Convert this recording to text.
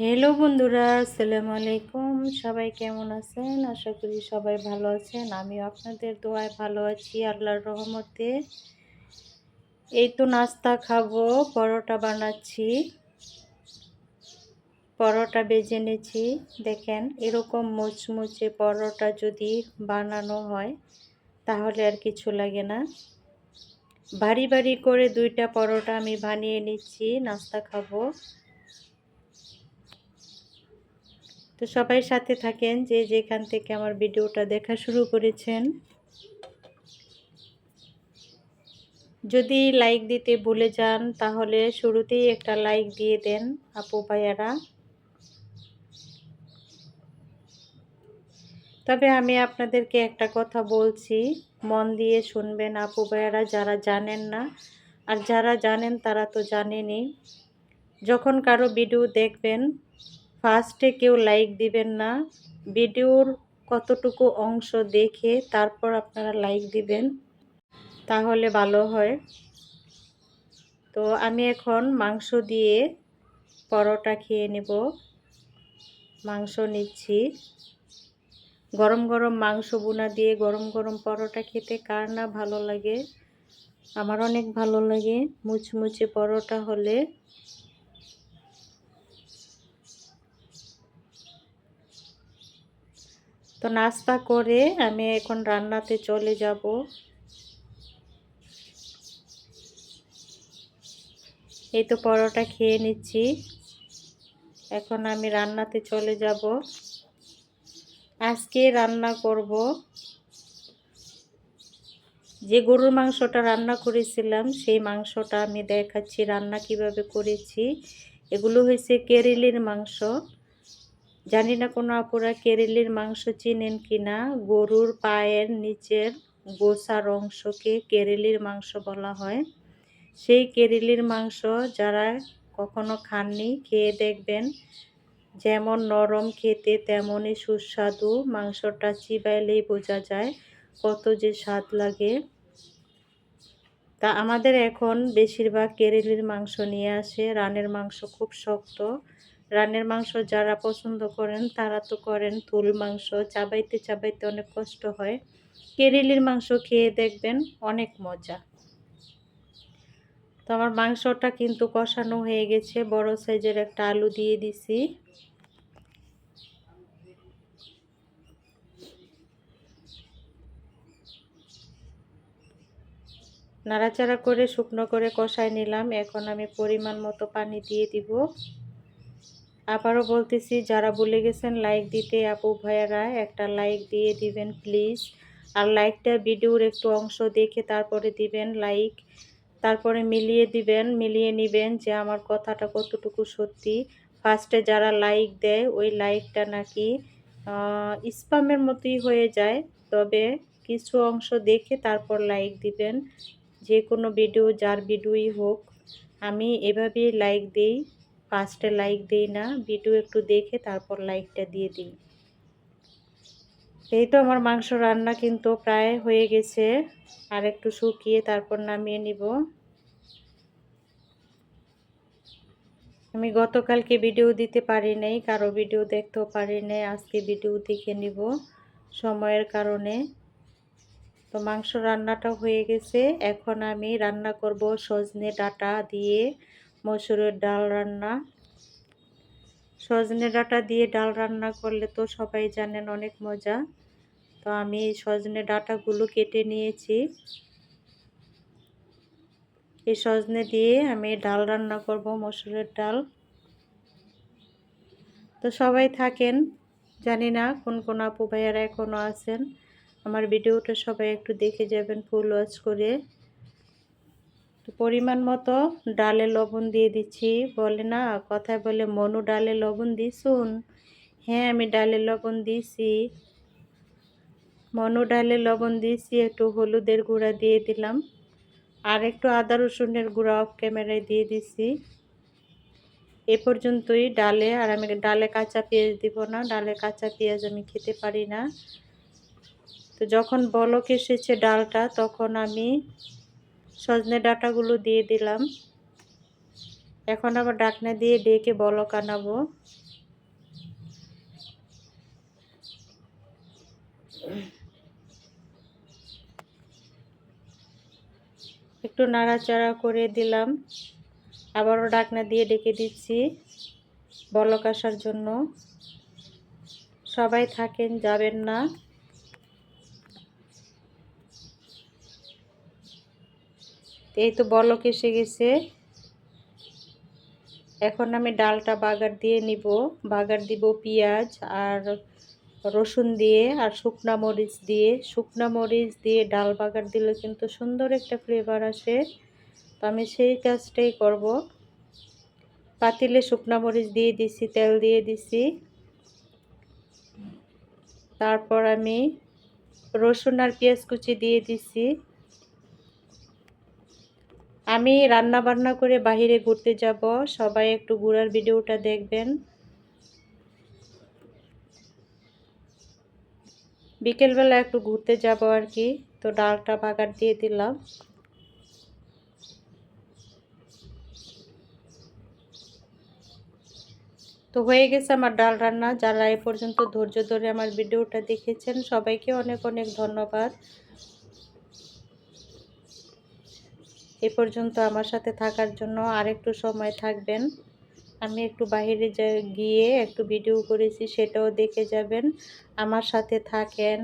Hello বন্ধুরা, আসসালামু আলাইকুম। সবাই কেমন আছেন? আশা করি সবাই ভালো আছেন। আমিও আপনাদের দোয়ায় ভালো আছি, আল্লাহর রহমতে। এই তো নাস্তা খাব, পরোটা বানাচ্ছি। পরোটা বেজে নিয়েছি। দেখেন, এরকম মুচমুচে পরোটা যদি বানানো হয়, তাহলে আর কিছু লাগে না। ভারী ভারী করে দুইটা পরোটা আমি বানিয়ে নিচ্ছি, নাস্তা খাব। তো সবাই সাথে থাকেন যে যেখান থেকে আমার ভিডিওটা দেখা শুরু করেছেন। যদি লাইক দিতে ভুলে যান, তাহলে শুরুতেই একটা লাইক দিয়ে দেন আপু ভাইয়ারা। তবে আমি আপনাদেরকে একটা কথা বলছি, মন দিয়ে শুনবেন আপু ভাইয়ারা, যারা জানেন না। আর যারা জানেন, তারা তো জানেনই। যখন কারও ভিডিও দেখবেন ফার্স্টে কেউ লাইক দিবেন না। ভিডিওর কতটুকু অংশ দেখে তারপর আপনারা লাইক দিবেন, তাহলে ভালো হয়। তো আমি এখন মাংস দিয়ে পরোটা খেয়ে নেব। মাংস নিচ্ছি। গরম গরম মাংস বোনা দিয়ে গরম গরম পরোটা খেতে কার না ভালো লাগে? আমার অনেক ভালো লাগে। মুচমুচে পরোটা হলে তো নাস্তা করে আমি এখন রান্নাতে চলে যাব। এই তো পরোটা খেয়ে নিচ্ছি। এখন আমি রান্নাতে চলে যাব। আজকে রান্না করব। যে গরুর মাংসটা রান্না করেছিলাম, সেই মাংসটা আমি দেখাচ্ছি রান্না কীভাবে করেছি। এগুলো হয়েছে কেরেলির মাংস। জানি না কোনো আপুরা কেরেলির মাংস চিনেন কি না, গরুর পায়ের নিচের গোসার অংশকে কেরেলির মাংস বলা হয়। সেই কেরেলির মাংস যারা কখনো খাননি, খেয়ে দেখবেন যেমন নরম খেতে তেমনই সুস্বাদু। মাংসটা চিবাইলেই বোঝা যায় কত যে স্বাদ লাগে। তা আমাদের এখন বেশিরভাগ কেরেলির মাংস নিয়ে আসে। রানের মাংস খুব শক্ত। রানের মাংস যারা পছন্দ করেন, তারা তো করেন তুল মাংস। চাবাইতে চাবাইতে অনেক কষ্ট হয়। কেরেলির মাংস খেয়ে দেখবেন অনেক মজা। তো আমার মাংসটা কিন্তু কষানো হয়ে গেছে। বড় সাইজের একটা আলু দিয়ে দিছি। নাড়াচাড়া করে শুকনো করে কষায় নিলাম। এখন আমি পরিমাণ মতো পানি দিয়ে দিব। আবারও বলতেছি, যারা ভুলে গেছেন লাইক দিতে আপু ভাইয়ারা, একটা লাইক দিয়ে দিবেন প্লিজ আর লাইকটা ভিডিওর একটু অংশ দেখে তারপরে দিবেন লাইক তারপরে মিলিয়ে দিবেন, মিলিয়ে নেবেন যে আমার কথাটা কতটুকু সত্যি। ফার্স্টে যারা লাইক দেয়, ওই লাইকটা নাকি স্পামের মতোই হয়ে যায়। তবে কিছু অংশ দেখে তারপর লাইক দিবেন। যে কোনো ভিডিও যার ভিডিওই হোক, আমি এভাবেই লাইক দিই। ফার্স্টে লাইক দিই না ভিডিও একটু দেখে তারপর লাইকটা দিয়ে দিই। এই তো আমার মাংস রান্না কিন্তু প্রায় হয়ে গেছে, আর একটু শুকিয়ে তারপর নামিয়ে নিব। আমি গতকালকে ভিডিও দিতে পারি নাই, কারও ভিডিও দেখতেও পারি নাই, আজকে ভিডিও দেখে নিব সময়ের কারণে। তো মাংস রান্নাটা হয়ে গেছে, এখন আমি রান্না করব সজনে ডাটা দিয়ে। মসুরের ডাল রান্না। সজনে ডাটা দিয়ে ডাল রান্না করলে তো সবাই জানেন অনেক মজা। তো আমি সজনে ডাটাগুলো কেটে নিয়েছি। এই সজনে দিয়ে আমি ডাল রান্না করব, মসুরের ডাল। তো সবাই থাকেন, জানি না কোন কোন আপু ভাইয়ারা এখনও আছেন। আমার ভিডিওটা সবাই একটু দেখে যাবেন, ফুল ওয়াচ করে। পরিমাণ মতো ডালে লবণ দিয়ে দিচ্ছি। বলে না, কথায় বলে, মনু ডালে লবণ দিছুন হ্যাঁ আমি ডালে লবণ দিছি। মনু ডালে লবণ দিয়েছি একটু হলুদের গুঁড়া দিয়ে দিলাম। আর একটু আদা রসুনের গুঁড়া অফ ক্যামেরায় দিয়ে দিছি। এ পর্যন্তই ডালে, আর আমি ডালে কাঁচা পেঁয়াজ দিব না, ডালে কাঁচা পেঁয়াজ আমি খেতে পারি না। তো যখন বলক এসেছে ডালটা, তখন আমি সজনে ডাটাগুলো দিয়ে দিলাম। এখন আবার ডাকনা দিয়ে ডেকে বলক আনাবো। একটু নাড়াচাড়া করে দিলাম। আবারও ডাকনা দিয়ে ডেকে দিচ্ছি বলক আসার জন্য। সবাই থাকেন, যাবেন না। এই তো বলক এসে গেছে। এখন আমি ডালটা বাগার দিয়ে নিব। বাগার দিব পেঁয়াজ আর রসুন দিয়ে আর শুকনা মরিচ দিয়ে। শুকনা মরিচ দিয়ে ডাল বাগার দিলে কিন্তু সুন্দর একটা ফ্লেভার আসে। তো আমি সেই কাজটাই করব। পাতিলে শুকনা মরিচ দিয়ে দিছি, তেল দিয়ে দিছি। তারপর আমি রসুন আর পেঁয়াজ কুচি দিয়ে দিছি। আমি রান্না বান্না করে বাহিরে ঘুরতে যাব। সবাই একটু ঘোরার ভিডিওটা দেখবেন। বিকেলবেলা একটু ঘুরতে যাব আর কি। তো ডালটা বাগার দিয়ে দিলাম। তো হয়ে গেছে আমার ডাল রান্না। যারা এ পর্যন্ত ধৈর্য ধরে আমার ভিডিওটা দেখেছেন, সবাইকে অনেক অনেক ধন্যবাদ। এ পর্যন্ত আমার সাথে থাকার জন্য আরেকটু সময় থাকবেন। আমি একটু বাহিরে গিয়ে একটু ভিডিও করেছি সেটাও দেখে যাবেন। আমার সাথে থাকেন।